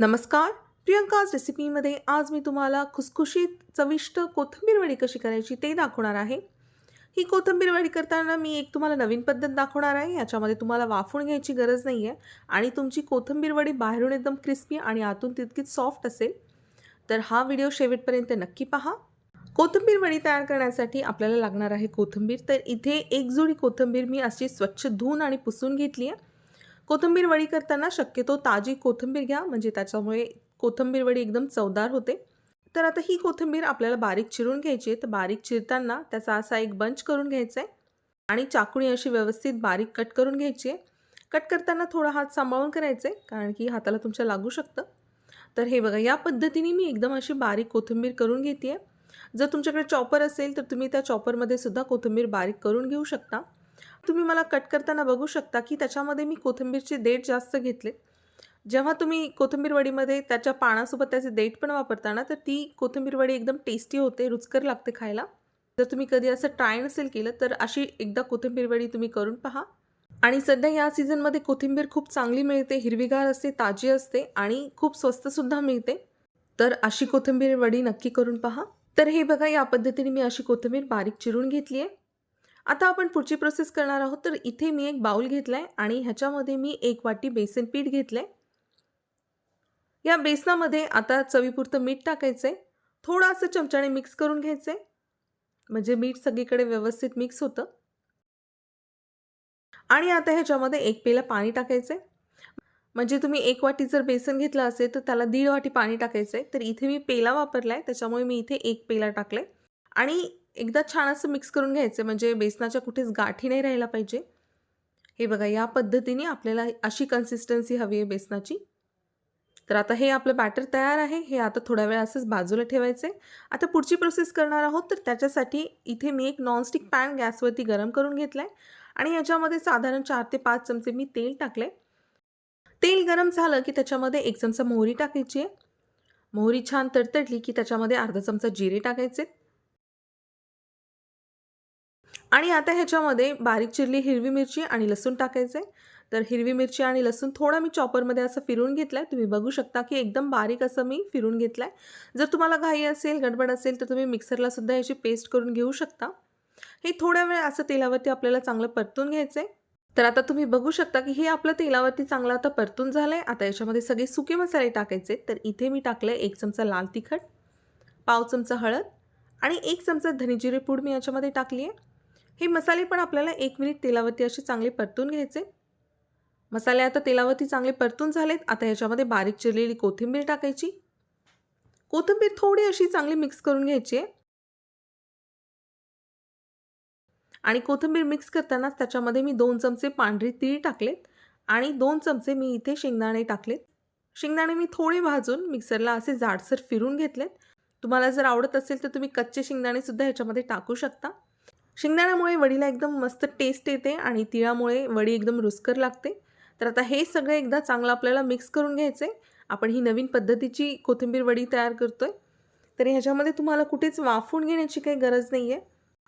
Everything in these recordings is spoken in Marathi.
नमस्कार. प्रियंकाज रेसिपीमध्ये आज मी तुम्हाला खुसखुशीत चविष्ट कोथिंबीर वडी कशी करायची ते दाखवणार आहे. ही कोथिंबीर वडी करताना मी एक तुम्हाला नवीन पद्धत दाखवणार आहे. याच्यामध्ये तुम्हाला वाफवून घ्यायची गरज नाही आहे आणि तुमची कोथिंबीर वडी बाहेरून एकदम क्रिस्पी आणि आतून तितकीच सॉफ्ट असेल. तर हा व्हिडिओ शेवटपर्यंत नक्की पहा. कोथिंबीर वडी तयार करण्यासाठी आपल्याला लागणार आहे कोथिंबीर. तर इथे एक जोडी कोथिंबीर मी अशी स्वच्छ धुवून आणि पुसून घेतली आहे कोथिंबीर वडी करताना शक्यतो ताजी कोथिंबीर घ्या म्हणजे त्याच्यामुळे कोथिंबीर वडी एकदम चवदार होते. तर आता ही कोथिंबीर आपल्याला बारीक चिरून घ्यायची आहे. तर बारीक चिरताना त्याचा असा एक बंच करून घ्यायचा आहे आणि चाकूनी अशी व्यवस्थित बारीक कट करून घ्यायची आहे. कट करताना थोडा हात सांभाळून करायचं आहे कारण की हाताला तुमच्या लागू शकतं. तर हे बघा या पद्धतीने मी एकदम अशी बारीक कोथिंबीर करून घेते आहे. जर तुमच्याकडे चॉपर असेल तर तुम्ही त्या चॉपरमध्ये सुद्धा कोथिंबीर बारीक करून घेऊ शकता. तुम्ही मला कट करताना बघू शकता की त्याच्यामध्ये मी कोथिंबीरचे देठ जास्त घेतले. जेव्हा तुम्ही कोथिंबीर वडीमध्ये त्याच्या पानासोबत त्याचे देठ पण वापरता ना तर ती कोथिंबीर वडी एकदम टेस्टी होते रुचकर लागते खायला. जर तुम्ही कधी असं ट्राय नसेल केलं तर अशी एकदा कोथिंबीर वडी तुम्ही करून पहा. आणि सध्या या सीझनमध्ये कोथिंबीर खूप चांगली मिळते हिरवीगार असते ताजी असते आणि खूप स्वस्तसुद्धा मिळते. तर अशी कोथिंबीर वडी नक्की करून पहा. तर हे बघा या पद्धतीने मी अशी कोथिंबीर बारीक चिरून घेतली आहे आता आपण पुढची प्रोसेस करणार आहोत. तर इथे मी एक बाउल घेतला आहे आणि ह्याच्यामध्ये मी एक वाटी बेसन पीठ घेतलं आहे या बेसनामध्ये आता चवीपुरतं मीठ टाकायचं आहे थोडं असं चमच्याने मिक्स करून घ्यायचं आहे म्हणजे मीठ सगळीकडे व्यवस्थित मिक्स होतं. आणि आता ह्याच्यामध्ये एक पेला पाणी टाकायचं आहे म्हणजे तुम्ही एक वाटी जर बेसन घेतलं असेल तर त्याला दीड वाटी पाणी टाकायचं आहे तर इथे मी पेला वापरला आहे त्याच्यामुळे मी इथे एक पेला टाकलं आणि एकदा छान असं मिक्स करून घ्यायचं म्हणजे बेसनाच्या कुठेच गाठी नाही राहायला पाहिजे. हे बघा या पद्धतीने आपल्याला अशी कन्सिस्टन्सी हवी आहे बेसनाची. तर आता हे आपलं बॅटर तयार आहे. हे आता थोडा वेळ असंच बाजूला ठेवायचं आहे आता पुढची प्रोसेस करणार आहोत तर त्याच्यासाठी इथे मी एक नॉनस्टिक पॅन गॅसवरती गरम करून घेतला आहे आणि याच्यामध्ये साधारण चार ते पाच चमचे मी तेल टाकले तेल गरम झालं की त्याच्यामध्ये एक चमचा मोहरी टाकायची आहे. मोहरी छान तडतडली की त्याच्यामध्ये अर्धा चमचा जिरे टाकायचे. आणि आता ह्याच्यामध्ये बारीक चिरली हिरवी मिरची आणि लसूण टाकायचे. तर हिरवी मिरची आणि लसूण थोडा मी चॉपरमध्ये असं फिरून घेतलं आहे तुम्ही बघू शकता की एकदम बारीक असं मी फिरून घेतलं आहे जर तुम्हाला घाई असेल गडबड असेल तर तुम्ही मिक्सरला सुद्धा याची पेस्ट करून घेऊ शकता. हे थोड्या वेळ असं तेलावरती आपल्याला चांगलं परतून घ्यायचं आहे तर आता तुम्ही बघू शकता की हे आपलं तेलावरती चांगलं आता परतून झालं आहे आता याच्यामध्ये सगळे सुके मसाले टाकायचे. तर इथे मी टाकलं आहे एक चमचा लाल तिखट पाव चमचा हळद आणि एक चमचा धनेजिरे पूड मी याच्यामध्ये टाकली आहे हे मसाले पण आपल्याला एक मिनिट तेलावरती असे चांगले परतून घ्यायचे. मसाले आता तेलावरती चांगले परतून झालेत. आता ह्याच्यामध्ये बारीक चिरलेली कोथिंबीर टाकायची. कोथिंबीर थोडी अशी चांगली मिक्स करून घ्यायची आहे. आणि कोथिंबीर मिक्स करतानाच त्याच्यामध्ये मी दोन चमचे पांढरी तीळ टाकलेत. आणि दोन चमचे मी इथे शेंगदाणे टाकलेत. शेंगदाणे मी थोडे भाजून मिक्सरला असे जाडसर फिरून घेतलेत. तुम्हाला जर आवडत असेल तर तुम्ही कच्चे शेंगदाणेसुद्धा ह्याच्यामध्ये टाकू शकता. शेंगदाण्यामुळे वडीला एकदम मस्त टेस्ट येते आणि तिळामुळे वडी एकदम रुसकर लागते. तर आता हे सगळं एकदा चांगलं आपल्याला मिक्स करून घ्यायचं आहे आपण ही नवीन पद्धतीची कोथिंबीर वडी तयार करतो आहे तर ह्याच्यामध्ये तुम्हाला कुठेच वाफून घेण्याची काही गरज नाही आहे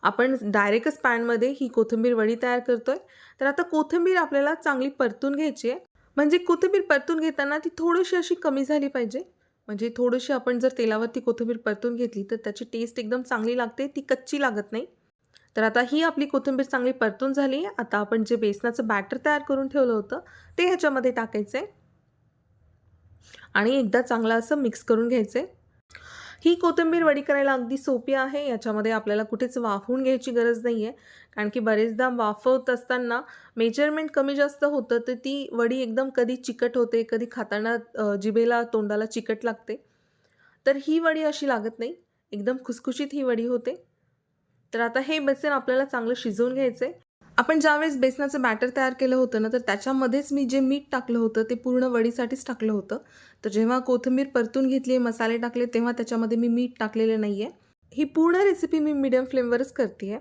आपण डायरेक्टच पॅनमध्ये ही कोथिंबीर वडी तयार करतो आहे तर आता कोथिंबीर आपल्याला चांगली परतून घ्यायची आहे. म्हणजे कोथिंबीर परतून घेताना ती थोडीशी अशी कमी झाली पाहिजे. म्हणजे थोडीशी आपण जर तेलावरती कोथिंबीर परतून घेतली तर त्याची टेस्ट एकदम चांगली लागते ती कच्ची लागत नाही. तर आता ही आपली कोथिंबीर चांगली परतून झाली. आहे आता आपण जे बेसनाचं बॅटर तयार करून ठेवलं होतं ते ह्याच्यामध्ये टाकायचं आहे आणि एकदा चांगलं असं मिक्स करून घ्यायचं आहे ही कोथिंबीर वडी करायला अगदी सोपी आहे. याच्यामध्ये आपल्याला कुठेच वाफवून घ्यायची गरज नाही आहे कारण की बरेचदा वाफवत असताना मेजरमेंट कमी जास्त होतं तर ती वडी एकदम कधी चिकट होते कधी खाताना जिभेला तोंडाला चिकट लागते. तर ही वडी अशी लागत नाही. एकदम खुसखुशीत ही वडी होते. तर आता हे बेसन आपल्याला चांगलं शिजवून घ्यायचं आहे आपण ज्यावेळेस बेसनाचं बॅटर तयार केलं होतं ना तर त्याच्यामध्येच मी जे मीठ टाकलं होतं ते पूर्ण वडीसाठीच टाकलं होतं. तर जेव्हा कोथिंबीर परतून घेतली मसाले टाकले तेव्हा त्याच्यामध्ये मी मीठ टाकलेलं नाही आहे ही पूर्ण रेसिपी मी मिडियम फ्लेमवरच करते आहे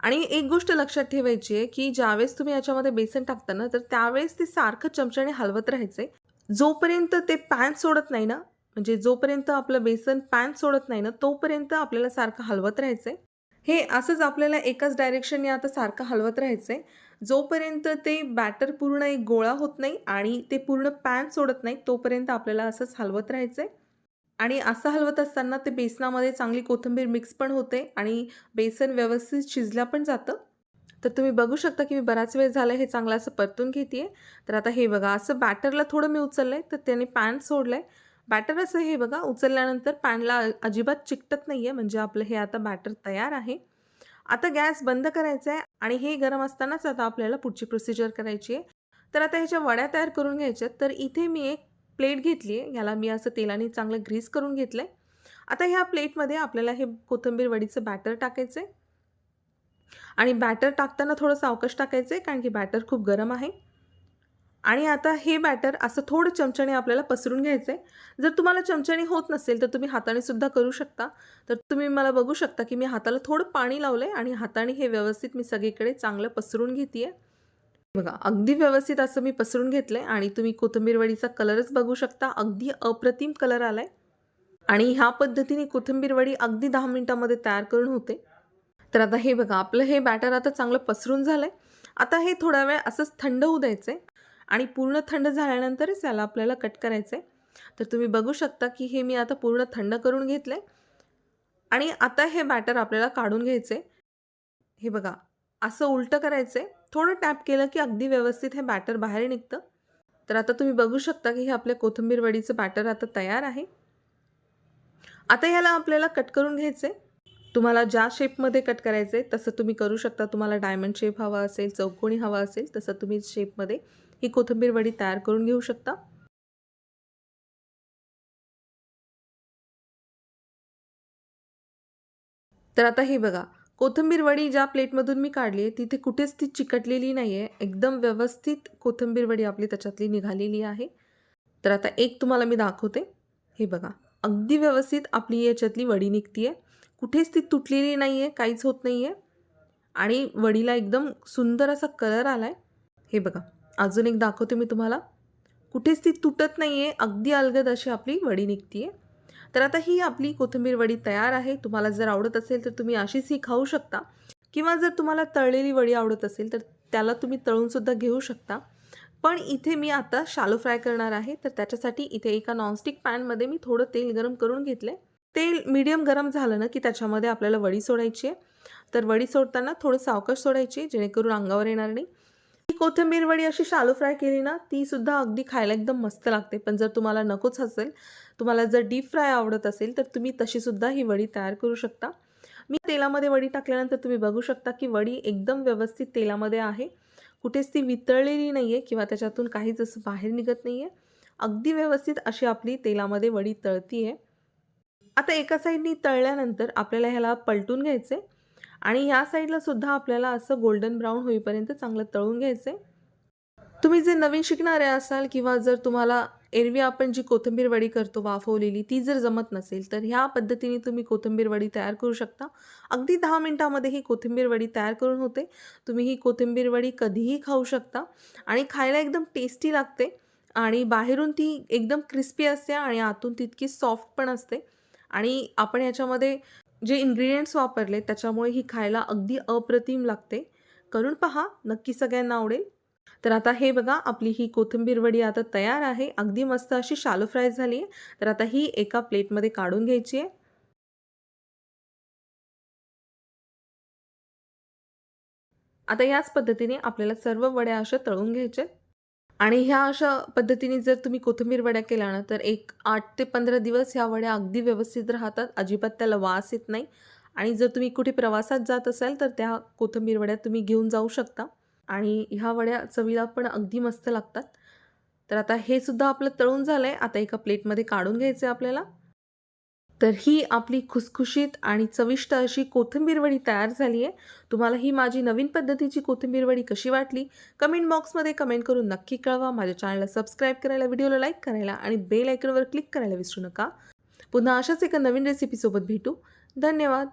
आणि एक गोष्ट लक्षात ठेवायची आहे की ज्यावेळेस तुम्ही याच्यामध्ये बेसन टाकता ना तर त्यावेळेस ते सारखं चमच्याने हलवत राहायचं आहे जोपर्यंत ते पॅन सोडत नाही ना म्हणजे जोपर्यंत आपलं बेसन पॅन सोडत नाही ना तोपर्यंत आपल्याला सारखं हलवत राहायचं आहे हे असंच आपल्याला एकाच डायरेक्शनने आता सारखं हलवत राहायचं आहे जोपर्यंत ते बॅटर पूर्ण एक गोळा होत नाही आणि ते पूर्ण पॅन सोडत नाही तोपर्यंत आपल्याला असंच हलवत राहायचं आहे आणि असं हलवत असताना ते बेसनामध्ये चांगली कोथिंबीर मिक्स पण होते आणि बेसन व्यवस्थित शिजल्या पण जातं. तर तुम्ही बघू शकता की मी बराच वेळ झाला हे चांगलं असं परतून घेते तर आता हे बघा असं बॅटरला थोडं मी उचललं आहे तर त्याने पॅन सोडलं आहे बॅटर असं हे बघा उचलल्यानंतर पॅनला अजिबात चिकटत नाही आहे म्हणजे आपलं हे आता बॅटर तयार आहे. आता गॅस बंद करायचा आहे आणि हे गरम असतानाच आता आपल्याला पुढची प्रोसिजर करायची आहे. तर आता ह्याच्या वड्या तयार करून घ्यायच्या तर इथे मी एक प्लेट घेतली आहे. ह्याला मी असं तेलाने चांगलं ग्रीस करून घेतलं आहे आता ह्या प्लेटमध्ये आपल्याला हे कोथिंबीर वडीचं बॅटर टाकायचं आहे आणि बॅटर टाकताना थोडं सावकाश टाकायचं आहे कारण की बॅटर खूप गरम आहे. आणि आता हे बॅटर असं थोडं चमच्याने आपल्याला पसरून घ्यायचं आहे जर तुम्हाला चमच्याने होत नसेल तर तुम्ही हाताने सुद्धा करू शकता. तर तुम्ही मला बघू शकता की मी हाताला थोडं पाणी लावलं आहे आणि हाताने हे व्यवस्थित मी सगळीकडे चांगलं पसरून घेते आहे बघा अगदी व्यवस्थित असं मी पसरून घेतलं आहे आणि तुम्ही कोथिंबीरवडीचा कलरच बघू शकता. अगदी अप्रतिम कलर आला आहे आणि ह्या पद्धतीने कोथिंबीरवडी अगदी दहा मिनटामध्ये तयार करून होते. तर आता हे बघा आपलं हे बॅटर आता चांगलं पसरून झालं आहे आता हे थोडा वेळ असंच थंड होऊ द्यायचं आहे आणि पूर्ण थंड झाल्यानंतरच याला आपल्याला कट करायचं आहे तर तुम्ही बघू शकता की हे मी आता पूर्ण थंड करून घेतलं आहे आणि आता हे बॅटर आपल्याला काढून घ्यायचं आहे हे बघा असं उलटं करायचं आहे थोडं टॅप केलं की अगदी व्यवस्थित हे बॅटर बाहेर निघतं. तर आता तुम्ही बघू शकता की हे आपल्या कोथिंबीर वडीचं बॅटर आता तयार आहे. आता ह्याला आपल्याला कट करून घ्यायचं आहे तुम्हाला ज्या शेपमध्ये कट करायचं आहे तसं तुम्ही करू शकता. तुम्हाला डायमंड शेप हवा असेल चौकोनी हवा असेल तसं तुम्ही शेपमध्ये ही कोथिंबीर वडी तयार करून घेऊ शकता. तर आता हे बघा कोथिंबीर वडी ज्या प्लेटमधून मी काढली आहे तिथे कुठेच ती चिकटलेली नाही आहे एकदम व्यवस्थित कोथिंबीर वडी आपली त्याच्यातली निघालेली आहे. तर आता एक तुम्हाला मी दाखवते. हे बघा अगदी व्यवस्थित आपली याच्यातली वडी निघती आहे कुठेच ती तुटलेली नाही आहे काहीच होत नाही आहे आणि वडीला एकदम सुंदर असा कलर आला आहे हे बघा अजून एक दाखवते मी तुम्हाला. कुठेच ती तुटत नाही आहे अगदी अलगद अशी आपली वडी निघती आहे तर आता ही आपली कोथिंबीर वडी तयार आहे. तुम्हाला जर आवडत असेल तर तुम्ही अशीच ही खाऊ शकता. किंवा जर तुम्हाला तळलेली वडी आवडत असेल तर त्याला तुम्ही तळूनसुद्धा घेऊ शकता. पण इथे मी आता शालो फ्राय करणार आहे. तर त्याच्यासाठी इथे एका नॉनस्टिक पॅनमध्ये मी थोडं तेल गरम करून घेतलं आहे तेल मीडियम गरम झालं ना की त्याच्यामध्ये आपल्याला वडी सोडायची आहे. तर वडी सोडताना थोडं सावकाश सोडायची जेणेकरून अंगावर येणार नाही. कोथिंबीर वडी अशी शालो फ्राय केली ना ती सुद्धा अगदी खायला एकदम मस्त लागते. पण जर तुम्हाला नकोच असेल तुम्हाला जर डीप फ्राय आवडत असेल तर तुम्ही तशीसुद्धा ही वडी तयार करू शकता. मी तेलामध्ये वडी टाकल्यानंतर तुम्ही बघू शकता की वडी एकदम व्यवस्थित तेलामध्ये आहे. कुठेच ती वितळलेली नाही आहे किंवा त्याच्यातून काहीच असं बाहेर निघत नाही आहे अगदी व्यवस्थित अशी आपली तेलामध्ये वडी तळती आहे आता एका साईडनी तळल्यानंतर आपल्याला ह्याला पलटून घ्यायचं आहे आणि ह्या साईडला सुद्धा आपल्याला असं गोल्डन ब्राऊन होईपर्यंत चांगलं तळून घ्यायचं तुम्ही जे नवीन शिकणारे असाल किंवा जर तुम्हाला एरवी आपण जी कोथिंबीर वडी करतो वाफवलेली ती जर जमत नसेल तर ह्या पद्धतीने तुम्ही कोथिंबीर वडी तयार करू शकता. अगदी दहा मिनटामध्ये ही कोथिंबीर वडी तयार करून होते. तुम्ही ही कोथिंबीर वडी कधीही खाऊ शकता आणि खायला एकदम टेस्टी लागते आणि बाहेरून ती एकदम क्रिस्पी असते आणि आतून तितकी सॉफ्ट पण असते. आणि आपण याच्यामध्ये जे इन्ग्रेडियंट्स वापरले त्याच्यामुळे ही खायला अगदी अप्रतिम लागते. करून पहा नक्की सगळ्यांना आवडेल. तर आता हे बघा आपली ही कोथिंबीर वडी आता तयार आहे. अगदी मस्त अशी शालो फ्राय झाली आहे तर आता ही एका प्लेटमध्ये काढून घ्यायची आहे आता याच पद्धतीने आपल्याला सर्व वड्या अशा तळून घ्यायच्या आणि ह्या अशा पद्धतीने जर तुम्ही कोथिंबीर वड्या केल्या ना तर एक आठ ते पंधरा दिवस ह्या वड्या अगदी व्यवस्थित राहतात. अजिबात त्याला वास येत नाही. आणि जर तुम्ही कुठे प्रवासात जात असाल तर त्या कोथिंबीर वड्या तुम्ही घेऊन जाऊ शकता. आणि ह्या वड्या चवीला पण अगदी मस्त लागतात. तर आता हे सुद्धा आपलं तळून झालं आहे आता एका प्लेटमध्ये काढून घ्यायचं आहे आपल्याला. तर ही आपली खुसखुशीत आणि चविष्ट अशी कोथिंबीर वडी तयार झाली आहे. तुम्हाला ही माझी नवीन पद्धतीची कोथिंबीर वडी कशी वाटली? कमेंट बॉक्समध्ये कमेंट करून नक्की कळवा. माझ्या चॅनलला सबस्क्राईब करायला व्हिडिओला लाईक करायला आणि बेल आयकनवर क्लिक करायला विसरू नका. पुन्हा अशाच एका नवीन रेसिपीसोबत भेटू. धन्यवाद.